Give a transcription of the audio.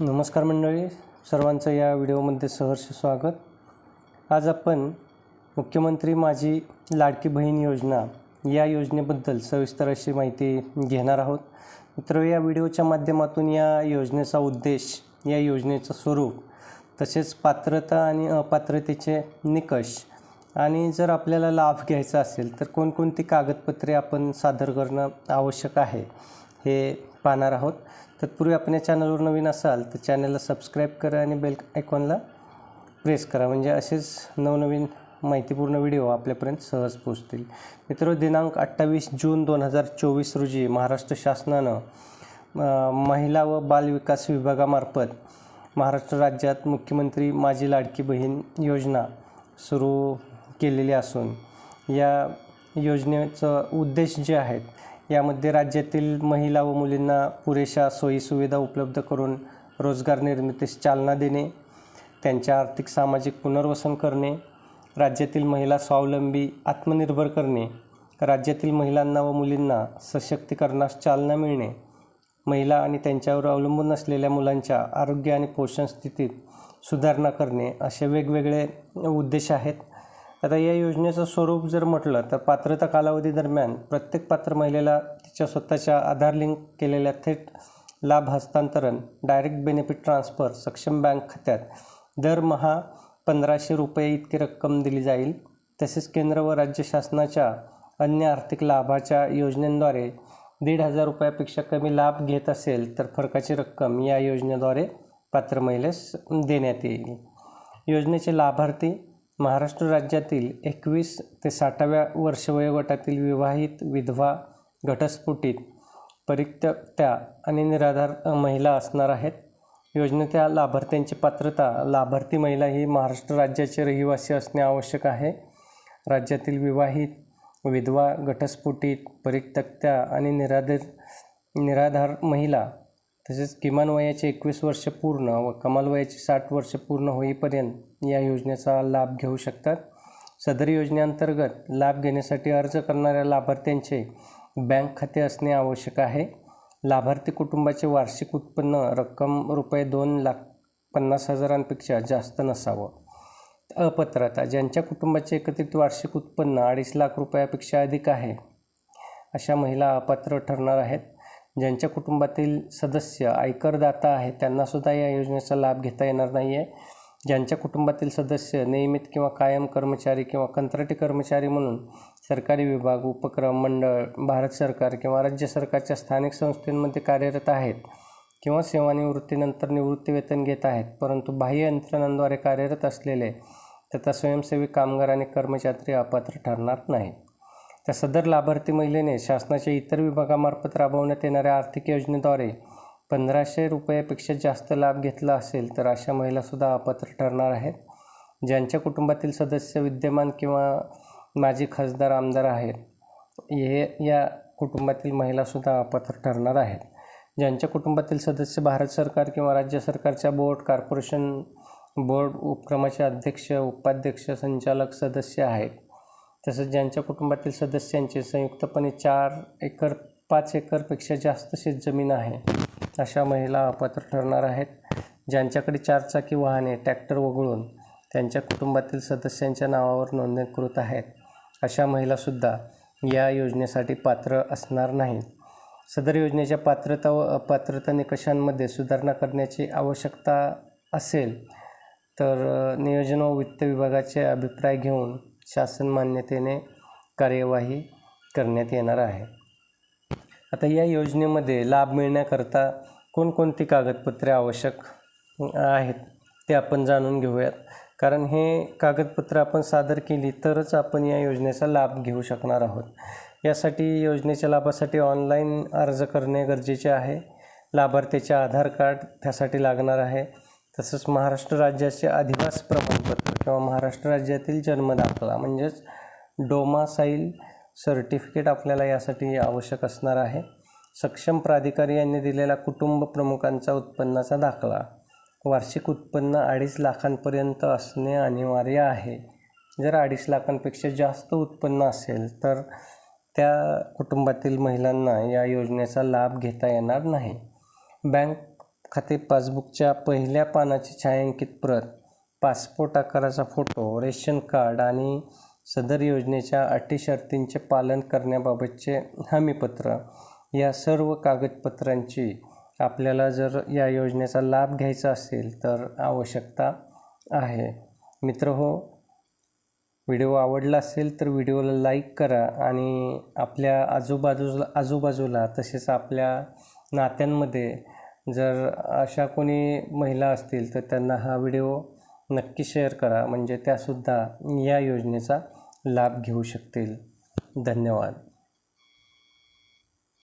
नमस्कार मंडळी सर्वांचं या व्हिडिओमध्ये सहर्ष स्वागत. आज आपण मुख्यमंत्री माझी लाडकी बहीण योजना या योजनेबद्दल सविस्तर अशी माहिती घेणार आहोत. मित्र या व्हिडिओच्या माध्यमातून या योजनेचा उद्देश या योजनेचं स्वरूप तसेच पात्रता आणि अपात्रतेचे निकष आणि जर आपल्याला लाभ घ्यायचा असेल तर कोणकोणती कागदपत्रे आपण सादर करणं आवश्यक आहे हे पाहणार आहोत. तत्पूर्वी आपण या चॅनलवर नवीन असाल तर चॅनलला सबस्क्राईब करा आणि बेल आयकॉनला प्रेस करा. म्हणजे असेच नवनवीन माहितीपूर्ण व्हिडिओ आपल्यापर्यंत सहज पोहोचतील. मित्र दिनांक अठ्ठावीस जून दोन हजार चोवीस रोजी महाराष्ट्र शासनानं महिला व बालविकास विभागामार्फत महाराष्ट्र राज्यात मुख्यमंत्री माझी लाडकी बहीण योजना सुरू केलेली असून या योजनेचं उद्देश जे आहेत यामध्ये राज्यातील महिला व मुलींना पुरेशा सोयीसुविधा उपलब्ध करून रोजगार निर्मितीस चालना देणे त्यांच्या आर्थिक सामाजिक पुनर्वसन करणे राज्यातील महिला स्वावलंबी आत्मनिर्भर करणे राज्यातील महिलांना व मुलींना सशक्तीकरणास चालना मिळणे महिला आणि त्यांच्यावर अवलंबून असलेल्या मुलांच्या आरोग्य आणि पोषण स्थितीत सुधारणा करणे असे वेगवेगळे उद्देश आहेत. आता या योजनेचं स्वरूप जर म्हटलं तर पात्रता कालावधी दरम्यान प्रत्येक पात्र महिलेला तिच्या स्वतःच्या आधार लिंक केलेल्या थेट लाभ हस्तांतरण डायरेक्ट बेनिफिट ट्रान्सफर सक्षम बँक खात्यात दरमहा पंधराशे रुपये इतकी रक्कम दिली जाईल. तसेच केंद्र व राज्य शासनाच्या अन्य आर्थिक लाभाच्या योजनेद्वारे दीड हजार रुपयापेक्षा कमी लाभ घेत असेल तर फरकाची रक्कम या योजनेद्वारे पात्र महिलेस देण्यात येईल. योजनेचे लाभार्थी महाराष्ट्र राज्यातील एकवीस ते साठाव्या वर्ष वयोगटातील विवाहित विधवा घटस्फोटित परित्यक्त्या आणि निराधार महिला असणार आहेत. योजनेच्या लाभार्थ्यांची पात्रता लाभार्थी महिला ही महाराष्ट्र राज्याचे रहिवासी असणे आवश्यक आहे. राज्यातील विवाहित विधवा घटस्फोटित परित्यक्त्या आणि निराधार निराधार महिला तसेच किमान वयाचे एकवीस वर्ष पूर्ण व कमाल वयाचे साठ वर्ष पूर्ण होईपर्यंत या योजनेचा लाभ घेऊ शकतात. सदर योजनेअंतर्गत लाभ घेण्यासाठी अर्ज करणाऱ्या लाभार्थ्यांचे बँक खाते असणे आवश्यक आहे. लाभार्थी कुटुंबाचे वार्षिक उत्पन्न रक्कम रुपये दोन लाख पन्नास हजारांपेक्षा जास्त नसावं. अपात्रता ज्यांच्या कुटुंबाचे एकत्रित वार्षिक उत्पन्न अडीच लाख रुपयापेक्षा अधिक आहे अशा महिला अपात्र ठरणार आहेत. ज्यांच्या कुटुंबातील सदस्य आयकरदाता आहे त्यांनासुद्धा या योजनेचा लाभ घेता येणार नाही आहे ज्यांच्या कुटुंबातील सदस्य नियमित किंवा कायम कर्मचारी किंवा कंत्राटी कर्मचारी म्हणून सरकारी विभाग उपक्रम मंडळ भारत सरकार किंवा राज्य सरकारच्या स्थानिक संस्थेमध्ये कार्यरत आहेत किंवा सेवानिवृत्तीनंतर निवृत्तीवेतन घेत आहेत परंतु बाह्य यंत्रणांद्वारे कार्यरत असलेले तथा स्वयंसेवी कामगार आणि कर्मचारी अपात्र ठरणार नाही त्या सदर लाभार्थी महिलेने शासनाच्या इतर विभागामार्फत राबवण्यात येणाऱ्या आर्थिक योजनेद्वारे पंधराशे रुपयापेक्षा जास्त लाभ घेतला असेल तर अशा महिलासुद्धा अपात्र ठरणार आहेत. ज्यांच्या कुटुंबातील सदस्य विद्यमान किंवा माजी खासदार आमदार आहेत हे या कुटुंबातील महिलासुद्धा अपात्र ठरणार आहेत. ज्यांच्या कुटुंबातील सदस्य भारत सरकार किंवा राज्य सरकारच्या बोर्ड कॉर्पोरेशन बोर्ड उपक्रमाचे अध्यक्ष उपाध्यक्ष संचालक सदस्य आहेत तसंच ज्यांच्या कुटुंबातील सदस्यांचे संयुक्तपणे चार एकर पाच एकरपेक्षा जास्त शेतजमीन आहे अशा महिला अपात्र ठरणार आहेत. ज्यांच्याकडे चारचाकी वाहने ट्रॅक्टर वगळून त्यांच्या कुटुंबातील सदस्यांच्या नावावर नोंदणीकृत आहेत अशा महिलासुद्धा या योजनेसाठी पात्र असणार नाहीत. सदर योजनेच्या पात्रता व अपात्रता निकषांमध्ये सुधारणा करण्याची आवश्यकता असेल तर नियोजन व वित्त विभागाचे अभिप्राय घेऊन शासन मान्यतेने कार्यवाही करण्यात येणार आहे. आता या योजनेमध्ये लाभ मिळण्याकरता कोणकोणती कागदपत्रे आवश्यक आहेत ते आपण जाणून घेऊयात. कारण हे कागदपत्र आपण सादर केली तरच आपण या योजनेचा लाभ घेऊ शकणार आहोत. यासाठी योजनेच्या लाभासाठी ऑनलाईन अर्ज करणे गरजेचे आहे. लाभार्थ्याचे आधार कार्ड त्यासाठी लागणार आहे. तसंच महाराष्ट्र राज्याचे अधिवास प्रमाणपत्र किंवा महाराष्ट्र राज्यातील जन्मदाखला म्हणजेच डोमासाईल सर्टिफिकेट आपल्याला यासाठी आवश्यक असणार आहे. सक्षम प्राधिकारी यांनी दिलेला कुटुंब प्रमुखांचा उत्पन्नाचा दाखला वार्षिक उत्पन्न अडीच लाखांपर्यंत असणे अनिवार्य आहे. जर अडीच लाखांपेक्षा जास्त उत्पन्न असेल तर त्या कुटुंबातील महिलांना या योजनेचा लाभ घेता येणार नाही. बँक खाते पासबुकच्या पहिल्या पानाची छायांकित प्रत पासपोर्ट आकाराचा फोटो रेशन कार्ड आणि सदर योजनेच्या अटी शर्तींचे पालन करण्याबाबतचे हमीपत्र. या सर्व कागदपत्रांची आपल्याला जर या योजनेचा लाभ घ्यायचा असेल तर आवश्यकता आहे. मित्र हो व्हिडिओ आवडला असेल तर व्हिडिओला लाईक करा आणि आपल्या आजूबाजूला आजूबाजूला तसेच आपल्या नात्यांमध्ये जर अशा कोणी महिला असतील तर त्यांना हा व्हिडिओ नक्की शेअर करा. म्हणजे त्यासुद्धा या योजनेचा लाभ घेऊ शकतील. धन्यवाद.